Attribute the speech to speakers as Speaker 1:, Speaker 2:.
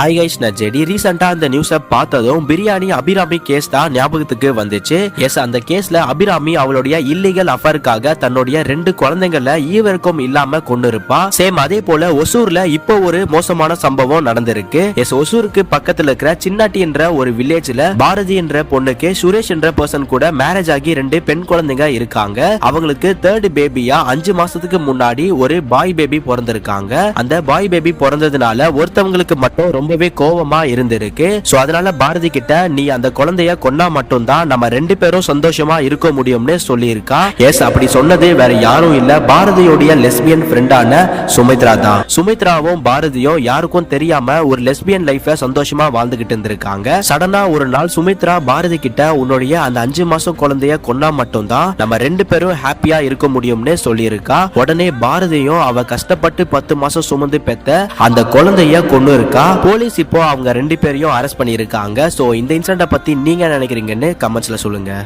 Speaker 1: Hi guys நான் JD. ரீசெண்டா அந்த நியூஸை பார்த்ததும் பிரியாணி அபிராமி கேஸ் தான் ஞாபகத்துக்கு வந்துச்சு. எஸ் அந்த கேஸ்ல அபிராமி அவளுடைய இல்லீகல் அஃபருக்காக தன்னுடைய ரெண்டு குழந்தைங்கள ஈவருக்கும் இல்லாம கொண்டு இருப்பா சேம் அதே போல ஒசூர்ல இப்போ ஒரு மோசமான சம்பவம் நடந்திருக்கு. எஸ் ஒசூருக்கு பக்கத்துல இருக்கிற சின்னாட்டி என்ற ஒரு வில்லேஜ்ல பாரதி என்ற பொண்ணுக்கு சுரேஷ் என்ற பர்சன் கூட மேரேஜ் ஆகி ரெண்டு பெண் குழந்தைங்க இருக்காங்க. அவங்களுக்கு தேர்ட் பேபியா அஞ்சு மாசத்துக்கு முன்னாடி ஒரு பாய் பேபி பிறந்திருக்காங்க. அந்த பாய் பேபி பிறந்ததுனால ஒருத்தவங்களுக்கு மட்டும் ரொம்ப ரொம்பவே கோவமா இருந்திருக்கு. சோ அதனால பாரதி கிட்ட நீ அந்த குழந்தைய கொன்னா மட்டும்தான் நம்ம ரெண்டு பேரும் சந்தோஷமா இருக்க முடியும்னு சொல்லியிருக்கா? எஸ் அப்படி சொன்னது வேற யாரும் இல்ல. பாரதியோடைய லெஸ்பியன் ஃப்ரெண்டான சுமித்ரா தான். சுமித்ராவும் பாரதியும் யாருக்கும் தெரியாம ஒரு லெஸ்பியன் லைஃப சந்தோஷமா வாழ்ந்துகிட்டு இருந்திருக்காங்க. சடனா ஒரு நாள் சுமித்ரா பாரதி கிட்ட உன்னுடைய அந்த அஞ்சு மாசம் குழந்தைய கொன்னா மட்டும்தான் நம்ம ரெண்டு பேரும் ஹாப்பியா இருக்க முடியும்னு சொல்லியிருக்கா? உடனே பாரதியும் அவ கஷ்டப்பட்டு பத்து மாசம் சுமந்து பெத்த அந்த குழந்தைய கொண்டு இருக்கா போலீஸ் இப்போ அவங்க ரெண்டு பேரையும் அரெஸ்ட் பண்ணியிருக்காங்க. ஸோ இந்த இன்சிடென்ட பற்றி நீங்கள் என்ன நினைக்கிறீங்கன்னு கமெண்ட்ஸில் சொல்லுங்கள்